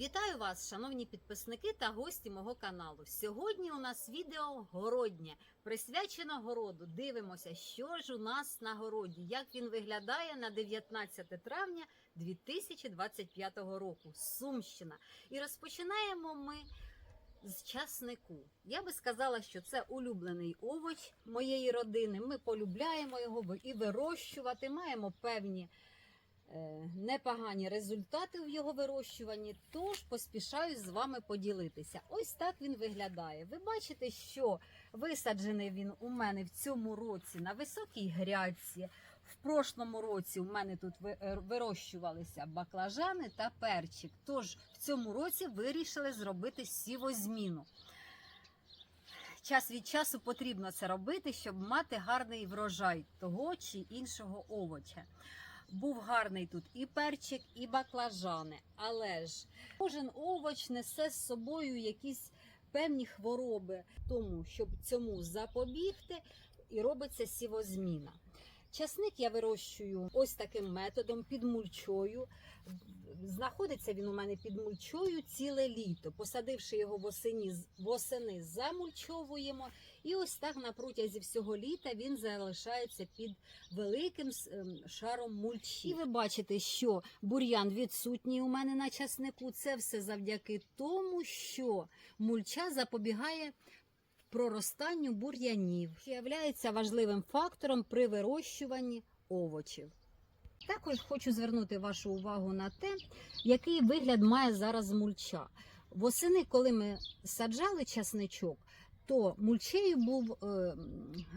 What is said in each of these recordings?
Вітаю вас, шановні підписники та гості мого каналу. Сьогодні у нас відео городнє, присвячено городу. Дивимося, що ж у нас на городі, як він виглядає на 19 травня 2025 року. Сумщина. І розпочинаємо ми з часнику. Я би сказала, що це улюблений овоч моєї родини. Ми полюбляємо його і вирощувати. Маємо певні непогані результати в його вирощуванні, тож поспішаю з вами поділитися. Ось так він виглядає. Ви бачите, що висаджений він у мене в цьому році на високій грядці. В прошлому році у мене тут е, вирощувалися баклажани та перчик. Тож в цьому році вирішили зробити сівозміну. Час від часу потрібно це робити, щоб мати гарний врожай того чи іншого овоча. Був гарний тут і перчик, і баклажани. Але ж кожен овоч несе з собою якісь певні хвороби, тому щоб цьому запобігти, і робиться сівозміна. Часник я вирощую ось таким методом під мульчою. Знаходиться він у мене під мульчою ціле літо. Посадивши його восені, восени, замульчовуємо. І ось так на протязі всього літа він залишається під великим ем, шаром мульчі. І ви бачите, що бур'ян відсутній у мене на часнику. Це все завдяки тому, що мульча запобігає проростанню бур'янів, що є важливим фактором при вирощуванні овочів. Також хочу звернути вашу увагу на те, який вигляд має зараз мульча. Восени, коли ми саджали часничок, то мульчею був е,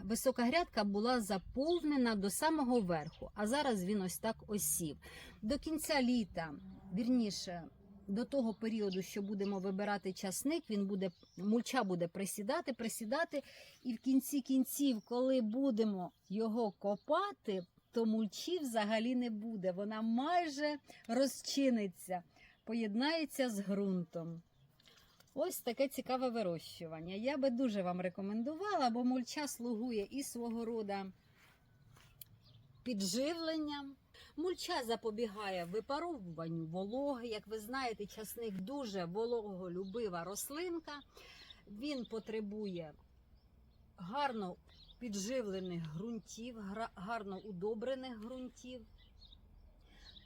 висока грядка була заповнена до самого верху, а зараз він ось так осів. До кінця літа, вірніше, до того періоду, що будемо вибирати часник, він буде мульча буде присідати, присідати, і в кінці кінців, коли будемо його копати, то мульчі взагалі не буде. Вона майже розчиниться, поєднається з ґрунтом. Ось таке цікаве вирощування. Я би дуже вам рекомендувала, бо мульча слугує і свого рода підживленням. Мульча запобігає випаровуванню вологи. Як ви знаєте, часник дуже вологолюбива рослинка. Він потребує гарно підживлених ґрунтів, гарно удобрених ґрунтів.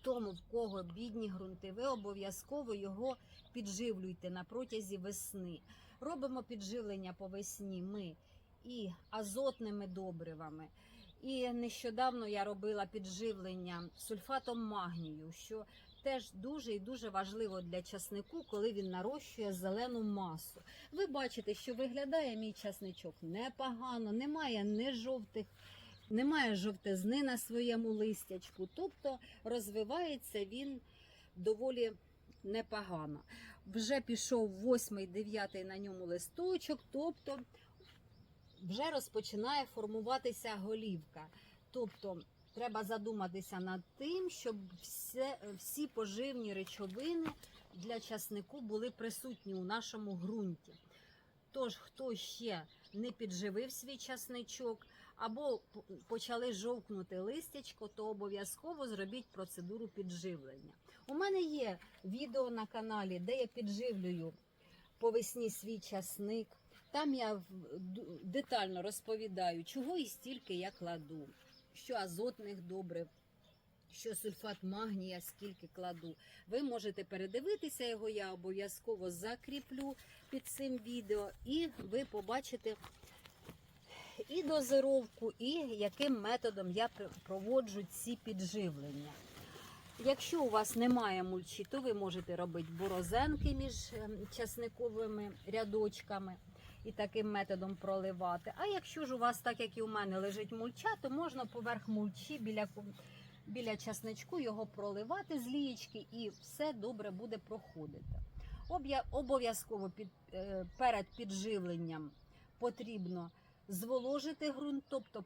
Тому, в кого бідні ґрунти, ви обов'язково його підживлюйте на протязі весни. Робимо підживлення по весні ми і азотними добривами. І нещодавно я робила підживлення сульфатом магнію, що теж дуже і дуже важливо для часнику, коли він нарощує зелену масу. Ви бачите, що виглядає мій часничок непогано, немає не жовтих. Немає жовтизни на своєму листячку, тобто розвивається він доволі непогано. Вже пішов восьмий, дев'ятий на ньому листочок, тобто вже розпочинає формуватися голівка. Тобто треба задуматися над тим, щоб все, всі поживні речовини для часнику були присутні у нашому ґрунті. Тож, хто ще не підживив свій часничок або почали жовкнути листячко, то обов'язково зробіть процедуру підживлення. У мене є відео на каналі, де я підживлюю по весні свій часник. Там я детально розповідаю, чого і стільки я кладу, що азотних добрив, що сульфат магнія, скільки кладу. Ви можете передивитися його, я обов'язково закріплю під цим відео, і ви побачите і дозировку, і яким методом я проводжу ці підживлення. Якщо у вас немає мульчі, то ви можете робити борозенки між ем, часниковими рядочками і таким методом проливати. А якщо ж у вас, так як і у мене, лежить мульча, то можна поверх мульчі біля, біля часничку його проливати з лієчки і все добре буде проходити. Об'я- Обов'язково під, е, перед підживленням потрібно зволожити ґрунт, тобто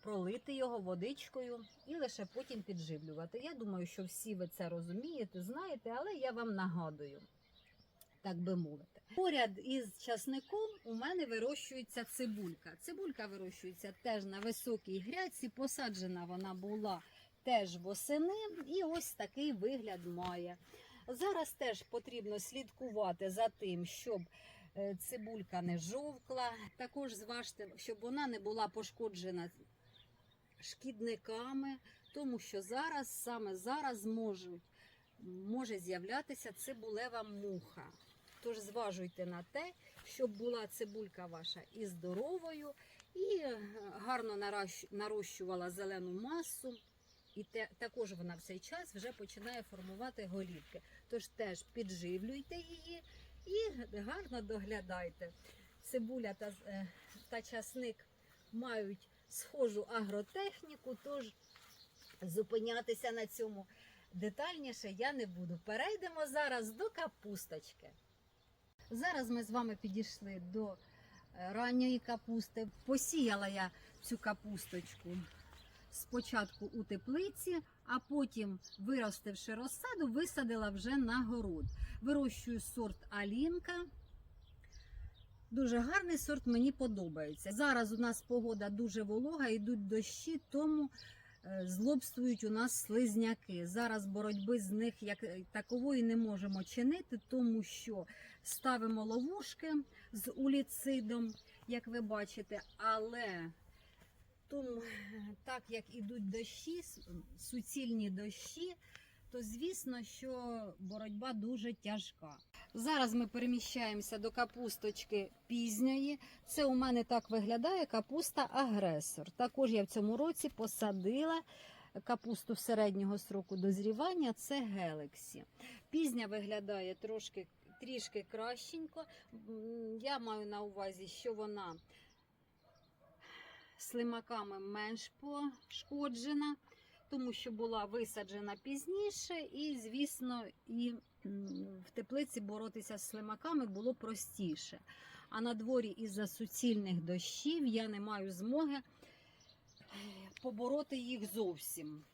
пролити, його водичкою і лише потім підживлювати. Я думаю, що всі ви це розумієте, знаєте, але я вам нагадую, так би мовити. Поряд із часником у мене вирощується цибулька. Цибулька вирощується теж на високій грядці, посаджена вона була теж восени, і ось такий вигляд має. Зараз теж потрібно слідкувати за тим, щоб цибулька не жовкла. Також зважте, щоб вона не була пошкоджена шкідниками, тому що зараз, саме зараз можуть, може з'являтися цибулева муха. Тож зважуйте на те, щоб була цибулька ваша і здоровою, і е, гарно нарощувала зелену масу. І те, також вона в цей час вже починає формувати голівки. Тож теж підживлюйте її і гарно доглядайте. Цибуля та, е, та часник мають схожу агротехніку, тож зупинятися на цьому детальніше я не буду. Перейдемо зараз до капусточки. Зараз ми з вами підійшли до е, ранньої капусти. Посіяла я цю капусточку спочатку у теплиці, а потім, виростивши розсаду, висадила вже на город. Вирощую сорт Алінка. Дуже гарний сорт, мені подобається. Зараз у нас погода дуже волога, йдуть дощі, тому е, злобствують у нас слизняки. Зараз боротьби з них як е, такової не можемо чинити, тому що ставимо ловушки з уліцидом, як ви бачите, але е, так як ідуть дощі, суцільні дощі, то звісно, що боротьба дуже тяжка. Зараз ми переміщаємося до капусточки пізньої. Це у мене так виглядає капуста агресор. Також я в цьому році посадила капусту середнього сроку дозрівання. Це гелексі. Пізня виглядає трошки трішки кращенько. Я маю на увазі, що вона слимаками менш пошкоджена, тому що була висаджена пізніше, і, звісно, і в теплиці боротися з слимаками було простіше. А на дворі із-за суцільних дощів я не маю змоги е, побороти їх зовсім.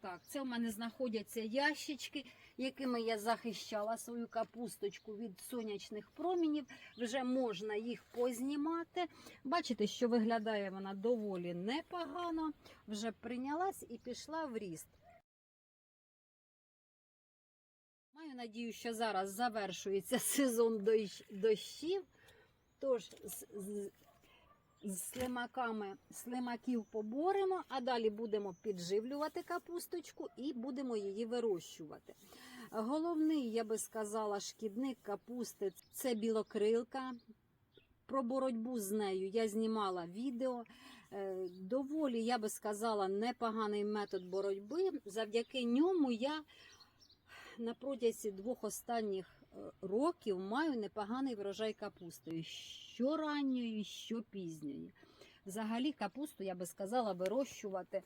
Так, це в мене знаходяться ящички, якими я захищала свою капусточку від сонячних промінів. Вже можна їх познімати. Бачите, що виглядає вона доволі непогано. Вже прийнялась і пішла в ріст. Маю надію, що зараз завершується сезон дощ- дощів. Тож з, слимаками слимаків поборемо, а далі будемо підживлювати капусточку і будемо її вирощувати. Головний, я би сказала, шкідник капусти це білокрилка. Про боротьбу з нею я знімала відео. Е, Доволі, я би сказала, непоганий метод боротьби. Завдяки ньому я на протязі двох останніх років маю непоганий врожай капусти. Що ранньої, що пізньої. Взагалі капусту, я би сказала, вирощувати.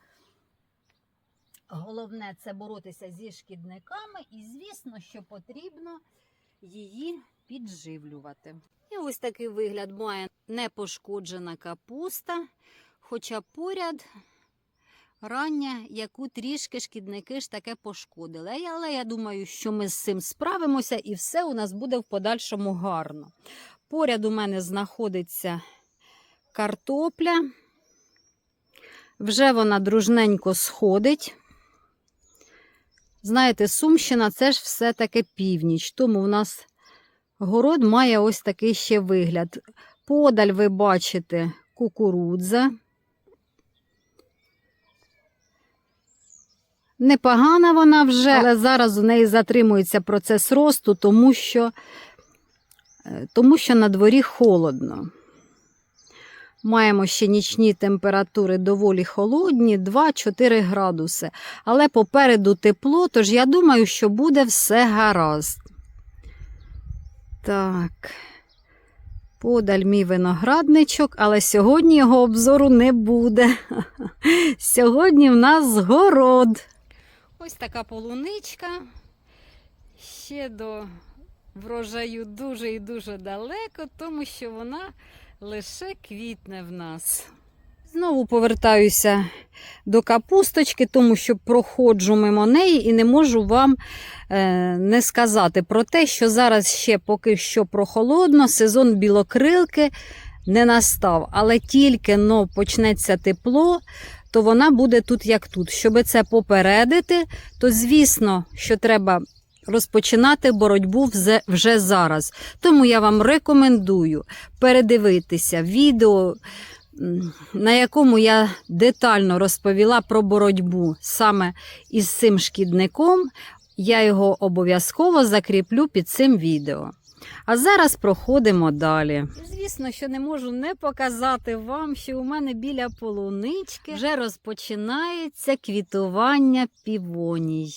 Головне це боротися зі шкідниками, і звісно, що потрібно її підживлювати. І ось такий вигляд має непошкоджена капуста, хоча поряд рання, яку трішки шкідники ж таке пошкодили. Але я думаю, що ми з цим справимося і все у нас буде в подальшому гарно. Поряд у мене знаходиться картопля. Вже вона дружненько сходить. Знаєте, Сумщина це ж все-таки північ, тому у нас город має ось такий ще вигляд. Подаль ви бачите кукурудза. Непогана вона вже, але зараз у неї затримується процес росту, тому що, е, тому що на дворі холодно. Маємо ще нічні температури доволі холодні, 2-4 градуси. Але попереду тепло, тож я думаю, що буде все гаразд. Так. Подаль мій виноградничок, але сьогодні його обзору не буде. Сьогодні в нас город. Ось така полуничка. Ще до врожаю дуже і дуже далеко, тому що вона лише квітне в нас. Знову повертаюся до капусточки, тому що проходжу мимо неї і не можу вам е, не сказати про те, що зараз ще поки що прохолодно, сезон білокрилки не настав, але тільки но почнеться тепло, то вона буде тут як тут. Щоб це попередити, то звісно, що треба розпочинати боротьбу вже зараз. Тому я вам рекомендую передивитися відео, на якому я детально розповіла про боротьбу саме із цим шкідником. Я його обов'язково закріплю під цим відео. А зараз проходимо далі. Звісно, що не можу не показати вам, що у мене біля полунички вже розпочинається квітування півоній.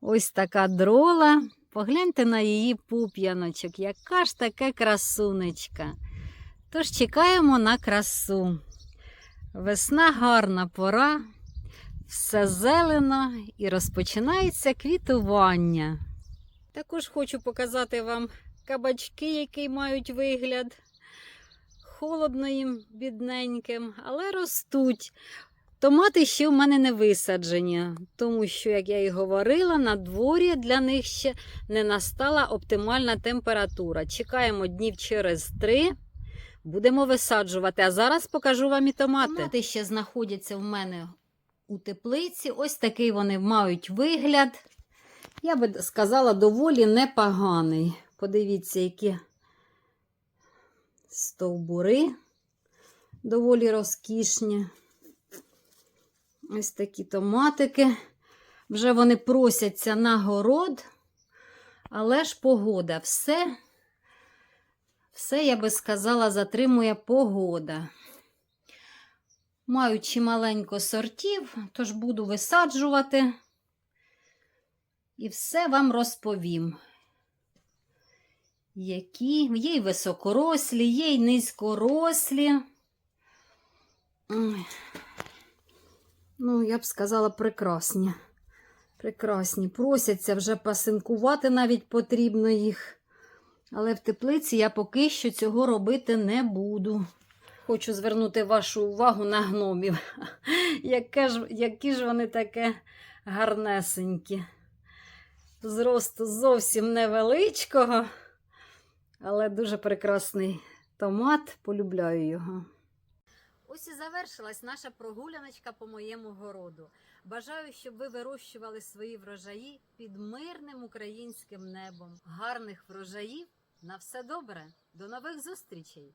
Ось така дрола. Погляньте на її пуп'яночок, яка ж таке красунечка. Тож чекаємо на красу. Весна гарна пора, все зелено і розпочинається квітування. Також хочу показати вам кабачки, які мають вигляд. Холодно їм бідненьким, але ростуть. Томати ще в мене не висаджені, тому що, як я і говорила, на дворі для них ще не настала оптимальна температура. Чекаємо днів через три, будемо висаджувати. А зараз покажу вам і томати. Томати ще знаходяться в мене у теплиці. Ось такий вони мають вигляд. Я би сказала, доволі непоганий. Подивіться, які стовбури доволі розкішні. Ось такі томатики. Вже вони просяться на город, але ж погода. Все, все, я би сказала, затримує погода. Маю чималенько сортів, тож буду висаджувати і все вам розповім. Які є й високорослі, є й низькорослі. Ну, я б сказала, прекрасні. Прекрасні. Просяться вже пасинкувати навіть потрібно їх. Але в теплиці я поки що цього робити не буду. Хочу звернути вашу увагу на гномів. Які ж вони таке гарнесенькі. Зросту зовсім невеличкого, але дуже прекрасний томат. Полюбляю його. Ось і завершилась наша прогуляночка по моєму городу. Бажаю, щоб ви вирощували свої врожаї під мирним українським небом. Гарних врожаїв на все добре. До нових зустрічей!